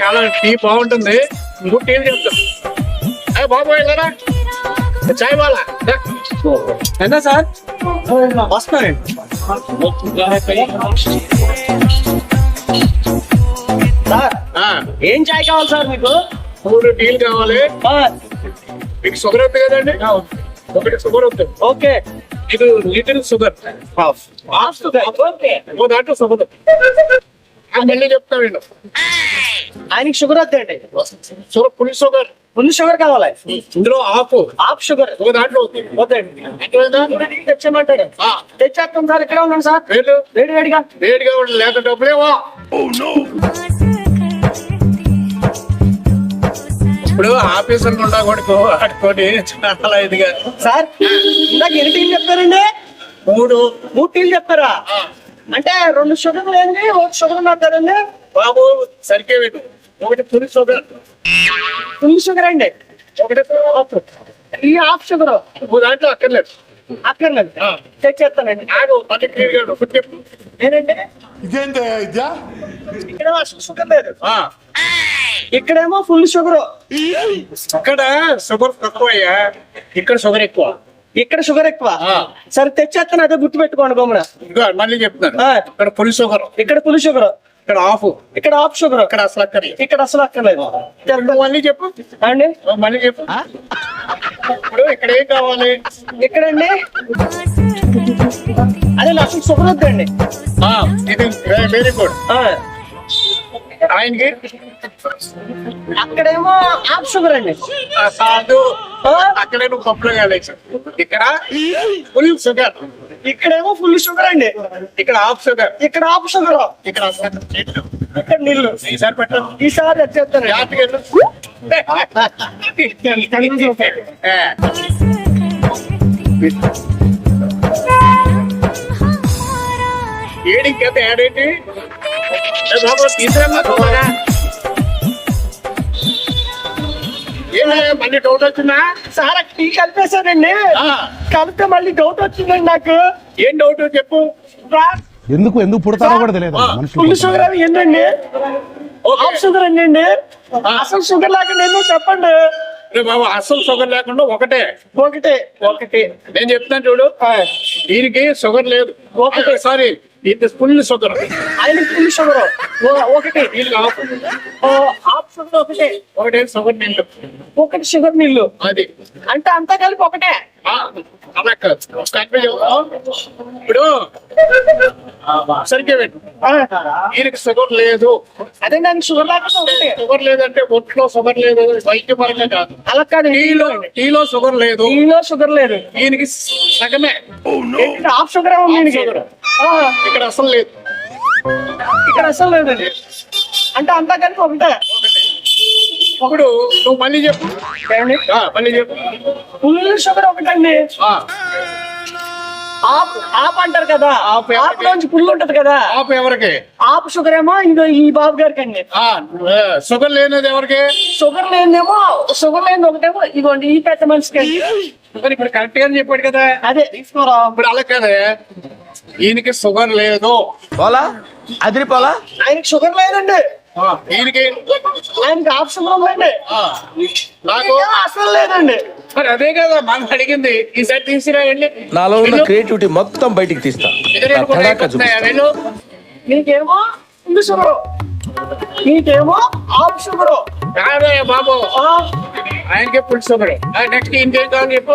చాలా టీ బాగుంటుంది. ఇంకో టీ చెప్తాం అయ్యి బాబు వెళ్ళరా చాయ్ వాళ్ళ ఎంత సార్? ఏం చాయ్ కావాలి సార్ మీకు? మూడు టీలు కావాలి. మీకు షుగర్ ఉంది కదండి? ఒకటి షుగర్ ఉంది ఓకే. ఇది లిటిల్ షుగర్ దాంట్లో షుగర్ ఆ, మళ్ళీ చెప్తా వీళ్ళు ఆయనకి షుగర్ వద్దండి. Sugar full sugar. Full sugar కావాలి. ఇందులో ఆపు హాఫ్ షుగర్. ఒక దాంట్లో వద్దండి. ఆ, తెచ్చేస్తాం సార్ ఇక్కడే ఉన్నాను సార్. వేడి వేడిగా. వేడిగా ఉండాలి డబ్బులేవా ఇప్పుడు ఆఫీసర్ ఉండా కొడుకు ఆడుకొని చాలా ఇదిగా. సార్ ఇందాక ఎన్ని టీలు చెప్తారండి మూడు. మూడు టీలు చెప్తారా అంటే రెండు షుగర్ లేని ఒక షుగర్ మాట్లాడండి బాబు సరికే పెట్టు ఒకటి ఫుల్ షుగర్. ఫుల్ షుగర్ అండి. ఒకటి ఆపు ఈ హాఫ్ షుగర్. దాంట్లో అక్కర్లేదు. అక్కర్లేదు. ఆ. తెచ్చేస్తానండి. చెప్పు. ఏంటంటే ఇదేంటి ఇదా ఇక్కడ అసలు షుగర్ లేదు. ఆ, ఇక్కడేమో ఫుల్ షుగర్. ఇక్కడ షుగర్ తక్కువ ఇక్కడ షుగర్ ఎక్కువ. ఇక్కడ షుగర్ ఎక్కువ. సరే తెచ్చేస్తాను అదే గుర్తు పెట్టుకోండి బొమ్మన. ఇదిగో మళ్ళీ చెప్తున్నాను. ఇక్కడ ఫుల్ షుగర్. ఇక్కడ ఫుల్ షుగర్. ఇక్కడ ఆఫ్ ఇక్కడ హాఫ్ షుగర్. ఇక్కడ అసలు అక్కర్లేదు. ఇక్కడ అసలు అక్కర్లేదు. మళ్ళీ చెప్పు. అండి? మళ్ళీ చెప్పు. ఇప్పుడు ఇక్కడ ఏం కావాలి? ఇక్కడండి. అదే నాకు అసలు షుగర్ వద్దండి. ఇది వెరీ గుడ్. ఆయనకి? అక్కడేమో హాఫ్ షుగర్ అండి కాదు. అక్కడే నువ్వు కప్పులో కాలేసి ఇక్కడ ఫుల్ షుగర్ ఇక్కడేమో ఫుల్ షుగర్ అండి. ఇక్కడ హాఫ్ షుగర్ ఇక్కడ హాఫ్ షుగర్ ఇక్కడ. ఇక్కడ నీళ్ళు. ఈసారి ఈసారి ఏడికి ఏడేంటి? బాబు తీసుకురా మళ్ళీ డౌట్ వచ్చిందా? సార్ టీ కలిపేశానండి. ఆ, కలిపితే మళ్ళీ డౌట్ వచ్చిందండి నాకు. ఏం డౌట్ చెప్పు. ఎందుకు ఎందుకు పుడతారో కూడా తెలియదు ఫుల్ షుగర్ అవి ఏంటండి ఓకే. హాఫ్ షుగర్ అండి అండి అసలు షుగర్ లేకుండా ఎన్నో చెప్పండి. బాబు అసలు షుగర్ లేకుండా ఒకటే. ఒకటి. ఒకటి. నేను చెప్తాను చూడు. దీనికి షుగర్ లేదు. ఒకటే. సారీ. ఇది ఫుల్ షుగర్ ఆయన ఫుల్ షుగర్ ఒకటి హాఫ్ షుగర్ ఒకటి ఒకటే షుగర్ నీళ్ళు. ఒకటి షుగర్ నీళ్ళు. అది. అంటే అంతా కలిపి ఒకటే. ఇప్పుడు సరిగ్గా పెట్టు దీనికి షుగర్ లేదు. అదే దానికి షుగర్ లేకుండా ఒకటి షుగర్ లేదంటే ఒంట్లో షుగర్ లేదు. వైద్య పరంగా కాదు. అలా కాదు. టీలో టీలో షుగర్ లేదు. టీలో షుగర్ లేదు. దీనికి సగమే. Half sugar. ఆ, ఇక్కడ అసలు లేదు. ఇక్కడ అసలు లేదండి. అంటే అంతా కలిపి ఒకటే. ఇప్పుడు నువ్వు మళ్ళీ చెప్పు? ఆ, మళ్ళీ చెప్పు. ఫుల్ షుగర్ ఒకటండి. ఆ, ఆప్ ఆప్ అంటారు కదా. ఆప్ ఎవరికి? ఆప్ నుంచి పుల్లు ఉంటది కదా. ఆపు ఎవరికి? ఆప్ షుగర్ ఏమో ఇదో ఈ బాబు గారికి అండి ఆ, షుగర్ లేనిది ఎవరికి? షుగర్ లేదేమో షుగర్ లేని ఒకటేమో ఇదిగోండి ఈ పెద్ద మనిషికి అండి. మరి ఇప్పుడు కరెక్ట్గా చెప్పాడు కదా. అదే. తీసుకోరా ఇప్పుడు అలా కదే. ఈయనకి షుగర్ లేదు. పోలా? అదిరిపోలా ఆయనకి షుగర్ లేదండి. ఈయనకి ఆయనకి హాఫ్ షుగర్ ఉందండి. ఆ, నాకు ఈయనకేమో అసలు లేదండి. మరి అదే కదా మనం అడిగింది. ఈసారి నాలో ఉన్న. క్రియేటివిటీ మొత్తం బయటికి తీస్తా. ఇది నా రెండు కూడా తడాకా అయిపోతున్నాయా? చూపిస్తా. వెళ్ళు. నీకేమో షుగర్. నీకేమో హాఫ్ షుగర్. బాబు. ఆయనకే ఫుల్ షుగర్. నెక్స్ట్ ఇంకేం కావాలి చెప్పు?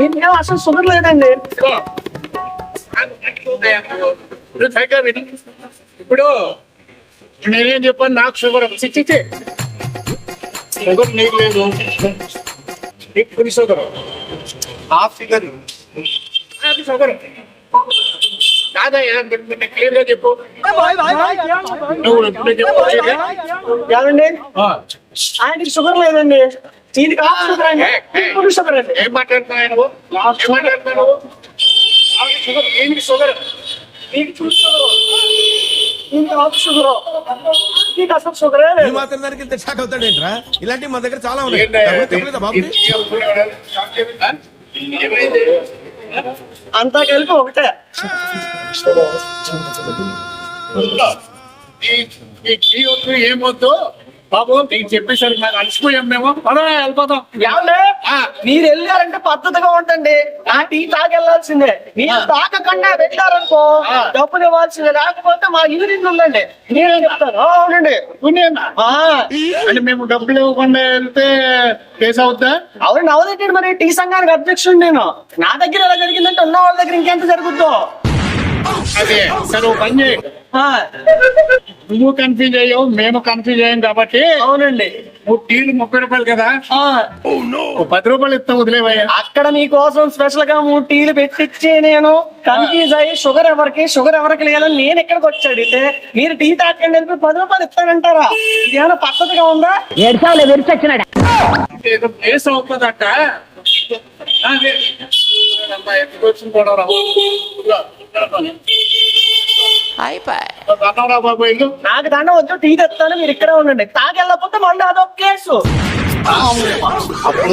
నీకేమో అసలు షుగర్ లేదండి. సరిగ్గా విను. ఇప్పుడు నేనేం చెప్పాను? నాకు షుగర్ చిచ్చి షుగర్ నీకు లేదు. నీకు full sugar. Half sugar. Sugar. కాదయ్యా క్లియర్గా చెప్పు. నువ్వు ఇప్పుడు చెప్పు. clear గా. ఏమండి ఆ, ఆయనకి షుగర్ లేదండి. దీనికి షుగర్ అండి. షుగర్ ఏం మాట్లాడుతున్నావు నువ్వు? ఏం మాట్లాడుతున్నావు నువ్వు ఆవిడ షుగర్ దీనికి షుగర్? నీకు ఫుల్ షుగర్ నీకు హాఫ్ షుగర్. నీకు అసలు షుగరే ఈ లేదు. మాత్రం దానికి ఇంత షాక్ అవుతాడేంట్రా? ఇలాంటివి మా దగ్గర చాలా ఉన్నాయి. చెప్పలేదా బాబు అంతా కలిపి ఒకటే. ఈ- ఏమొద్దు బాబు నీకు చెప్పేసరికి నాకు అలసిపోయాం మేము. పదా వెళ్ళిపోతాం. మీరు వెళ్ళారంటే పద్ధతిగా ఉంటండి ఆ టీ తాగెళ్ళాల్సిందే మీరు తాగకుండా వెళ్ళారనుకో. డబ్బులు ఇవ్వాల్సిందే. లేకపోతే మా యూరిన్ ఉందండి. నేనే చెప్తాను? అవునండి అంటే మేము డబ్బులు ఇవ్వకుండా వెళ్తే కేసు అవుద్దా? అవునండి అవునండి మరి. టీ సంఘానికి అధ్యక్షుడు నేను. నా దగ్గర ఎలా జరిగిందంటే ఉన్న వాళ్ళ దగ్గర ఇంకెంత జరుగుద్దో? అదే సరే పని చేయి. ఆ, నువ్వు కన్ఫ్యూజ్ అయ్యావు మేము కన్ఫ్యూజ్ అయ్యాం కాబట్టి అవునండి. నువ్వు టీలు ముప్పై రూపాయలు కదా? ఆ, ఓ పది రూపాయలు ఇస్తా వదిలేవయ్యా. అక్కడ మీకోసం స్పెషల్గా మూడు టీలు పెట్టించి నేను కన్ఫ్యూజ్ అయ్యి షుగర్ ఎవరికి షుగర్ ఎవరికి లేదని నేను ఇక్కడికి వచ్చి అడిగితే మీరు టీ తాకండి అని పది రూపాయలు ఇస్తానంటారా? ఇది ఏమైనా పద్ధతిగా ఉందా? ఏదో కేసు అవుతుందట. అదే. అమ్మా, ఎందుకు వచ్చింది కూడా రా. ఇదిగో, అన్నావురా బాబు ఇల్లు నాకు దండం వద్దు టీ తెస్తాను మీరు ఇక్కడే ఉండండి. తాగెళ్ళకపోతే మళ్ళీ అదొక కేసు. అప్పుడు